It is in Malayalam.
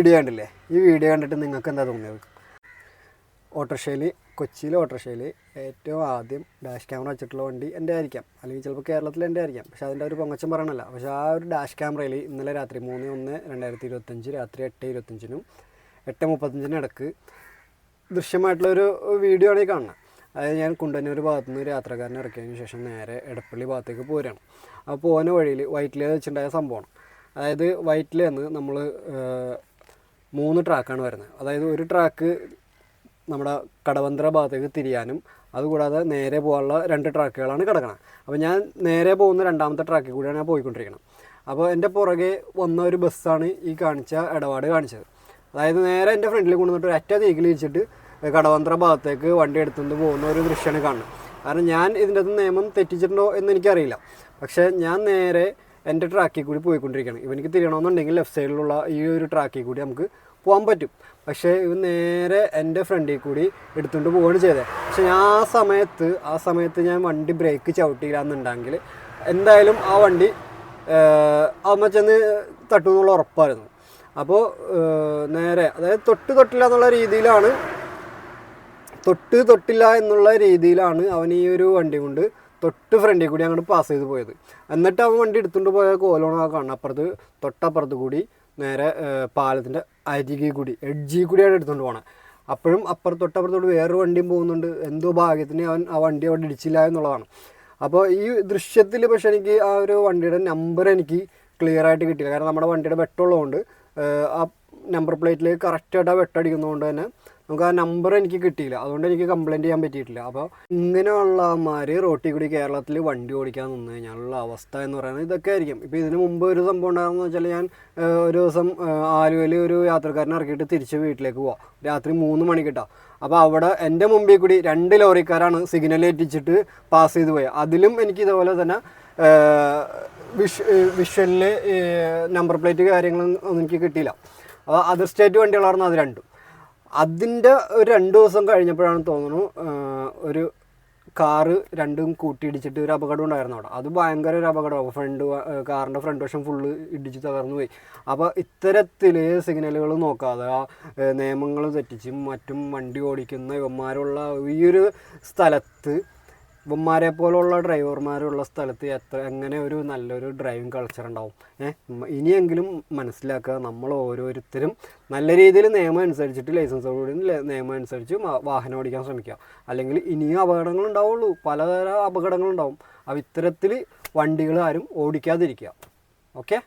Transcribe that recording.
വീഡിയോ കണ്ടില്ലേ? ഈ വീഡിയോ കണ്ടിട്ട് നിങ്ങൾക്ക് എന്താ തോന്നിയത്? ഓട്ടോറിക്ഷയിൽ കൊച്ചിയിലെ ഓട്ടോറിക്ഷയിൽ ഏറ്റവും ആദ്യം ഡാഷ് ക്യാമറ വെച്ചിട്ടുള്ള വണ്ടി എന്റെ ആയിരിക്കാം അല്ലെങ്കിൽ ചിലപ്പോൾ കേരളത്തിൽ എന്റെ ആയിരിക്കാം പക്ഷേ അതിന്റെ ഒരു പൊങ്ങച്ചം പറയണല്ല പക്ഷേ ആ ഒരു ഡാഷ് ക്യാമറയിൽ ഇന്നലെ രാത്രി മൂന്ന് ഒന്ന് രണ്ടായിരത്തി ഇരുപത്തഞ്ച് രാത്രി എട്ട് ഇരുപത്തഞ്ചിനും എട്ട് മുപ്പത്തഞ്ചിനും ഇടയ്ക്ക് ദൃശ്യമായിട്ടുള്ളൊരു വീഡിയോ ആണ് ഈ കാണുന്നത് അതായത് ഞാൻ കുണ്ടന്നൂർ ഭാഗത്തു നിന്ന് ഒരു യാത്രക്കാരനെ ഇറക്കിയതിന് ശേഷം നേരെ എടപ്പള്ളി ഭാഗത്തേക്ക് പോരുകയാണ് അപ്പോൾ പോകുന്ന വഴിയിൽ വൈറ്റിലേ വെച്ചിട്ടുണ്ടായ സംഭവമാണ്. അതായത് വൈറ്റിലേന്ന് നമ്മൾ മൂന്ന് ട്രാക്കാണ് വരുന്നത്. അതായത് ഒരു ട്രാക്ക് നമ്മുടെ കടവന്ത്ര ഭാഗത്തേക്ക് തിരിയാനും അതുകൂടാതെ നേരെ പോകാനുള്ള രണ്ട് ട്രാക്കുകളാണ് കിടക്കുന്നത് അപ്പോൾ ഞാൻ നേരെ പോകുന്ന രണ്ടാമത്തെ ട്രാക്കിൽ കൂടിയാണ് ഞാൻ പോയിക്കൊണ്ടിരിക്കുന്നത് അപ്പോൾ എന്റെ പുറകെ വന്ന ഒരു ബസ്സാണ് ഈ കാണിച്ച ഇടപാട് കാണിച്ചത്. അതായത് നേരെ എന്റെ ഫ്രണ്ടിൽ കൊണ്ടുവന്നിട്ട് ഒരു അറ്റ തീക്കിൽ ഇരിച്ചിട്ട് കടവന്ത്ര ഭാഗത്തേക്ക് വണ്ടി എടുത്തുകൊണ്ട് പോകുന്ന ഒരു ദൃശ്യമാണ് കാണുന്നത്. കാരണം ഞാൻ ഇതിന്റെ അകത്ത് നിയമം തെറ്റിച്ചിട്ടുണ്ടോ എന്ന് എനിക്കറിയില്ല. പക്ഷേ ഞാൻ നേരെ എന്റെ ട്രാക്കിൽ കൂടി പോയിക്കൊണ്ടിരിക്കുകയാണ് ഇവനിക്ക് തിരിയണമെന്നുണ്ടെങ്കിൽ ലെഫ്റ്റ് സൈഡിലുള്ള ഈ ഒരു ട്രാക്കിൽ കൂടി നമുക്ക് പോകാൻ പറ്റും. പക്ഷേ ഇവ നേരെ എന്റെ ഫ്രണ്ടിൽ കൂടി എടുത്തുകൊണ്ട് പോവുകയാണ് ചെയ്തത്. പക്ഷേ ഞാൻ ആ സമയത്ത് ആ സമയത്ത് ഞാൻ വണ്ടി ബ്രേക്ക് ചവിട്ടിയില്ല എന്നുണ്ടെങ്കിൽ എന്തായാലും ആ വണ്ടി അമ്മ ചെന്ന് തട്ടുമെന്നുള്ള ഉറപ്പായിരുന്നു. അപ്പോൾ നേരെ അതായത് തൊട്ട് തൊട്ടില്ല എന്നുള്ള രീതിയിലാണ് തൊട്ട് തൊട്ടില്ല എന്നുള്ള രീതിയിലാണ് അവൻ ഈ ഒരു വണ്ടി കൊണ്ട് തൊട്ട് ഫ്രണ്ടിൽ കൂടി അങ്ങോട്ട് പാസ് ചെയ്ത് പോയത്. എന്നിട്ട് അവൻ വണ്ടി എടുത്തുകൊണ്ട് പോയ കോലോണ കാണുന്നത് അപ്പുറത്ത് തൊട്ടപ്പുറത്ത് കൂടി നേരെ പാലത്തിന്റെ അരികിൽ കൂടി എഡ്ജിൽ കൂടിയാണ് എടുത്തുകൊണ്ട് പോകണം അപ്പോഴും അപ്പുറത്തൊട്ടപ്പുറത്തോട്ട് വേറൊരു വണ്ടിയും പോകുന്നുണ്ട്. എന്തോ ഭാഗ്യത്തിന് അവൻ ആ വണ്ടി അവിടെ ഇടിച്ചില്ല എന്നുള്ളതാണ്. അപ്പോൾ ഈ ദൃശ്യത്തിൽ പക്ഷെ എനിക്ക് ആ ഒരു വണ്ടിയുടെ നമ്പർ എനിക്ക് ക്ലിയർ ആയിട്ട് കിട്ടിയില്ല. കാരണം നമ്മുടെ വണ്ടിയുടെ വെട്ടമുള്ളതുകൊണ്ട് ആ നമ്പർ പ്ലേറ്റിൽ കറക്റ്റായിട്ട് ആ വെട്ടടിക്കുന്നതുകൊണ്ട് തന്നെ നമുക്ക് ആ നമ്പർ എനിക്ക് കിട്ടിയില്ല. അതുകൊണ്ട് എനിക്ക് കംപ്ലയിന്റ് ചെയ്യാൻ പറ്റിയിട്ടില്ല. അപ്പോൾ ഇങ്ങനെയുള്ളമാർ റോട്ടിൽ കൂടി കേരളത്തിൽ വണ്ടി ഓടിക്കാൻ നിന്ന് കഴിഞ്ഞാലുള്ള അവസ്ഥ എന്ന് പറയുന്നത് ഇതൊക്കെ ആയിരിക്കും. ഇപ്പോൾ ഇതിന് മുമ്പ് ഒരു സംഭവം ഉണ്ടായിരുന്നു വെച്ചാൽ ഞാൻ ഒരു ദിവസം ആലുവയിൽ ഒരു യാത്രക്കാരനെ ഇറക്കിയിട്ട് തിരിച്ച് വീട്ടിലേക്ക് പോവാം. രാത്രി മൂന്ന് മണിക്കിട്ടാ അപ്പോൾ അവിടെ എന്റെ മുമ്പിൽ കൂടി രണ്ട് ലോറിക്കാരാണ് സിഗ്നൽ ഏറ്റിച്ചിട്ട് പാസ് ചെയ്ത് പോയത് അതിലും എനിക്ക് ഇതുപോലെ തന്നെ വിഷ് വിഷ്വലിൽ നമ്പർ പ്ലേറ്റ് കാര്യങ്ങളൊന്നും എനിക്ക് കിട്ടിയില്ല. അപ്പോൾ അതർ സ്റ്റേറ്റ് വണ്ടികളായിരുന്നു അത് രണ്ടും. അതിന്റെ ഒരു രണ്ട് ദിവസം കഴിഞ്ഞപ്പോഴാണ് തോന്നുന്നു ഒരു കാറ് രണ്ടും കൂട്ടിയിടിച്ചിട്ട് ഒരു അപകടം ഉണ്ടായിരുന്നു അവിടെ. അത് ഭയങ്കര ഒരു അപകടമാണ് ഫ്രണ്ട് കാറിന്റെ ഫ്രണ്ട് വശം ഫുള്ള് ഇടിച്ച് തകർന്നു പോയി. അപ്പോൾ ഇത്തരത്തിൽ സിഗ്നലുകൾ നോക്കാതെ നിയമങ്ങൾ തെറ്റിച്ചും മറ്റും വണ്ടി ഓടിക്കുന്ന ഇവന്മാരുള്ള ഈ ഒരു സ്ഥലത്ത് ഇവന്മാരെ പോലുള്ള ഡ്രൈവർമാരുള്ള സ്ഥലത്ത് എത്ര എങ്ങനെ ഒരു നല്ലൊരു ഡ്രൈവിംഗ് കൾച്ചർ ഉണ്ടാവും? ഇനിയെങ്കിലും മനസ്സിലാക്കുക നമ്മൾ ഓരോരുത്തരും നല്ല രീതിയിൽ നിയമം അനുസരിച്ചിട്ട് ലൈസൻസോടുകൂടി നിയമം അനുസരിച്ച് വാഹനം ഓടിക്കാൻ ശ്രമിക്കുക. അല്ലെങ്കിൽ ഇനിയും അപകടങ്ങൾ ഉണ്ടാവുള്ളൂ. പലതരം അപകടങ്ങളുണ്ടാവും അപ്പോൾ ഇത്തരത്തിൽ വണ്ടികൾ ആരും ഓടിക്കാതിരിക്കുക. ഓക്കെ?